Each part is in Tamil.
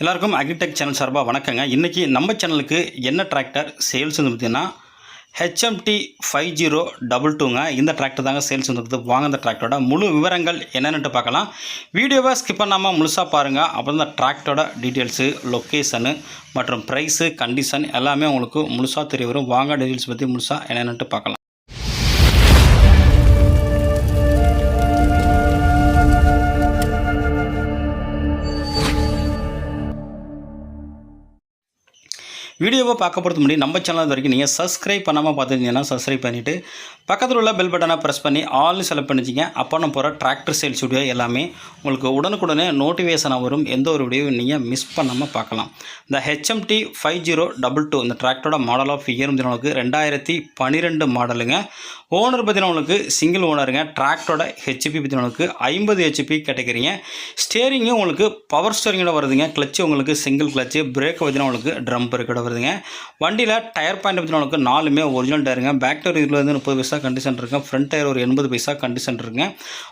எல்லாருக்கும் அக்ரிடெக் சேனல் சார்பாக வணக்கங்க. இன்றைக்கி நம்ம சேனலுக்கு என்ன டிராக்டர் சேல்ஸ் பார்த்தீங்கன்னா ஹெச்எம்டி ஃபைவ் ஜீரோ டபுள் டூங்க இந்த டிராக்டர் தாங்க சேல்ஸ் வந்துருக்குது வாங்க இந்த டிராக்டரோட முழு விவரங்கள் என்னென்னு பார்க்கலாம். வீடியோவை ஸ்கிப் பண்ணாமல் முழுசாக பாருங்கள் அப்புறம் இந்த டிராக்டரோட டீட்டெயில்ஸு லொக்கேஷனு மற்றும் ப்ரைஸு கண்டிஷன் எல்லாமே உங்களுக்கு முழுசாக தெரிய வரும். வாங்க டீட்டெயில்ஸ் பற்றி முழுசாக என்னென்னு பார்க்கலாம். வீடியோவை பார்க்க போகிறது முன்னாடி நம்ம சேனல் வரைக்கும் நீங்கள் சப்ஸ்கிரைப் பண்ணாமல் பார்த்துருந்தீங்கன்னா சப்ஸ்கிரைப் பண்ணிவிட்டு பக்கத்தில் உள்ள பெல் பட்டனை ப்ரெஸ் பண்ணி ஆல்னு செலக்ட் பண்ணிச்சிங்க அப்போ நம்ம போகிற டிராக்டர் சேல்ஸ் வீடியோ எல்லாமே உங்களுக்கு உடனுக்குடனே நோட்டிஃபிகேஷனாக வரும். எந்த ஒரு வீடியோ நீங்கள் மிஸ் பண்ணாமல் பார்க்கலாம். இந்த HMT five zero double two இந்த டிராக்டரோட மாடல் ஆஃப் இயர் உங்களுக்கு ரெண்டாயிரத்தி பன்னிரெண்டு மாடலுங்க ஓனர் பார்த்தீங்கன்னா சிங்கிள் ஓனருங்க டிராக்டரோட ஹெச்பி பார்த்தீங்கன்னா ஐம்பது ஹெச்பி கேட்டகரிங்க. ஸ்டேரிங்கும் உங்களுக்கு பவர் ஸ்டேரிங்கோட வருதுங்க. கிளச்சு உங்களுக்கு சிங்கிள் கிளச்சு பிரேக் பார்த்தீங்கன்னா உங்களுக்கு ட்ரம் பிரேக்கோட வருதுங்க வண்டியில் டயர் பாயிண்ட் பற்றி நமக்கு நாலுமே ஒரிஜினல் டயருங்க பேக் டயர் இதில் வந்து முப்பது பைசா கண்டிஷன் இருக்குங்க. ஃப்ரண்ட் டயர் ஒரு எண்பது பைசா கண்டிஷன் இருக்குங்க.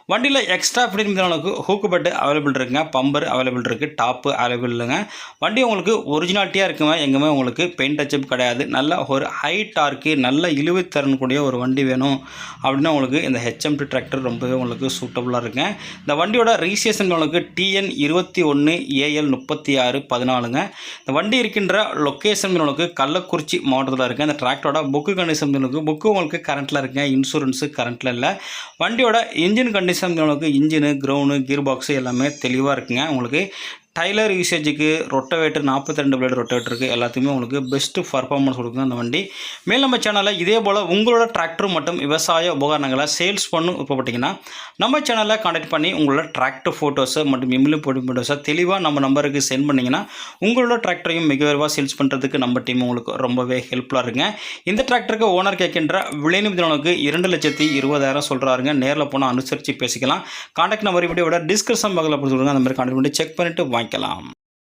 வண்டியில் எக்ஸ்ட்ரா ஃபிட்டிங் பற்றி நமக்கு ஹூக்கு பெட் அவைலபிள் இருக்குங்க. பம்பர் அவைலபிள் இருக்குது டாப்பு அவைலபிள் இல்லைங்க. வண்டி உங்களுக்கு ஒரிஜினாலிட்டியாக இருக்குங்க. எங்கேயுமே உங்களுக்கு பெயிண்ட் டச்சப் கிடையாது. நல்ல ஒரு ஹை டார்க்கு நல்ல இழுவை தரக்கூடிய ஒரு வண்டி வேணும். அப்படின்னா உங்களுக்கு இந்த ஹெச்எம் டி டிராக்டர் ரொம்பவே உங்களுக்கு சூட்டபுளாக இருக்குங்க. இந்த வண்டியோட ரிஜிஸ்ட்ரேஷன் உங்களுக்கு டிஎன் இருபத்தி ஒன்று ஏஎல் முப்பத்தி ஆறு பதினாலுங்க. இந்த வண்டி இருக்கின்ற லொக்கேஷன் உங்களுக்கு கள்ளக்குறிச்சி மாவட்டத்தில் இருக்குது அந்த டிராக்டரோட புக்கு கண்டிஷன் உங்களுக்கு புக்கு உங்களுக்கு கரண்ட்டில் இருக்குங்க. இன்சூரன்ஸு கரண்ட்டில் இல்லை. வண்டியோட இன்ஜின் கண்டிஷன் உங்களுக்கு இன்ஜினு க்ரௌண்டு கீர் பாக்ஸு எல்லாமே தெளிவாக இருக்குங்க. உங்களுக்கு டைலர் யூசேஜுக்கு ரொட்டவேட்டர் நாற்பத்தி ரெண்டு பிளேட் ரொட்டவேட்டருக்கு எல்லாத்தையுமே உங்களுக்கு பெஸ்ட்டு பர்ஃபார்மன்ஸ் கொடுக்குங்க அந்த வண்டி. மேல் நம்ம சேனலில் இதே போல் உங்களோட டிராக்டர் மற்றும் விவசாய உபகரணங்களை சேல்ஸ் பண்ணும் விருப்பப்பட்டிங்கன்னா நம்ம சேனலில் கான்டாக்ட் பண்ணி உங்களோட டிராக்டர் ஃபோட்டோஸை மற்றும் இம்மிலும் ஃபோட்டோஸை தெளிவாக நம்ம நம்பருக்கு சென்ட் பண்ணிங்கன்னா உங்களோட டிராக்டரையும் மிக விரைவாக சேல்ஸ் பண்ணுறதுக்கு நம்ம டீம் உங்களுக்கு ரொம்பவே ஹெல்ப்ஃபுல்லாக இருக்குங்க. இந்த டிராக்டருக்கு ஓனர் கேட்கின்ற விளைநிதிக்கு இரண்டு லட்சத்தி இருபதாயிரம் சொல்கிறாருங்க நேரில் போனால் அனுசரித்து பேசிக்கலாம். காண்டாக்ட் நம்பர் வீடியோட டிஸ்கிரிப்ஷன் பக்கத்தில் கொடுத்துருங்க அந்த மாதிரி காண்டாக்ட் பண்ணி செக் பண்ணிவிட்டு வாங்கிக்கலாம்.